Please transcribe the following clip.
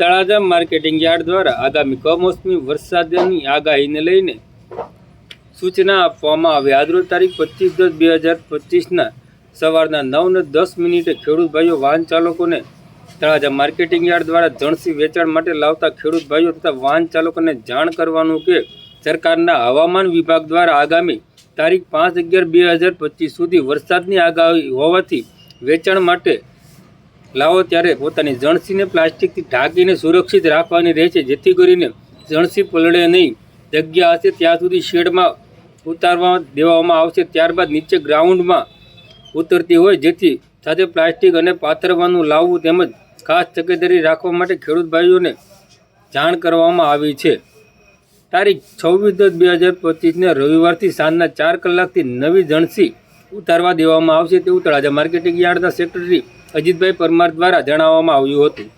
Talaja marketing yard દ્વારા આગામી કમોસમી વરસાદની આગાહીને લઈને સૂચના આપવામાં આવી. આજરોજ તારીખ પચીસ દસ બે હજાર પચીસના સવારના નવ ને દસ મિનિટે ખેડૂત ભાઈઓ, વાહન ચાલકોને તળાજા માર્કેટિંગ યાર્ડ દ્વારા જણસી વેચાણ માટે લાવતા ખેડૂત ભાઈઓ તથા વાહન ચાલકોને જાણ કરવાનું કે સરકારના હવામાન વિભાગ દ્વારા આગામી તારીખ પાંચ અગિયાર બે હજાર પચીસ સુધી વરસાદની આગાહી હોવાથી વેચાણ માટે લાવો ત્યારે પોતાની જણસીને પ્લાસ્ટિકથી ઢાંકીને સુરક્ષિત રાખવાની રહે છે, જેથી કરીને જણસી પલળે નહીં. જગ્યા હશે ત્યાં સુધી શેડમાં ઉતારવા દેવામાં આવશે, ત્યારબાદ નીચે ગ્રાઉન્ડમાં ઉતરતી હોય, જેથી સાથે પ્લાસ્ટિક અને પાથરવાનું લાવવું તેમજ ખાસ તકેદારી રાખવા માટે ખેડૂત ભાઈઓને જાણ કરવામાં આવી છે. તારીખ છવ્વીસ દસ બે હજાર પચીસને રવિવારથી સાંજના ચાર કલાકથી નવી જણસી ઉતારવા દેવામાં આવશે, તેવું તળાજા માર્કેટિંગ યાર્ડના સેક્રેટરી અજીતભાઈ પરમાર દ્વારા જણાવવામાં આવ્યું હતું.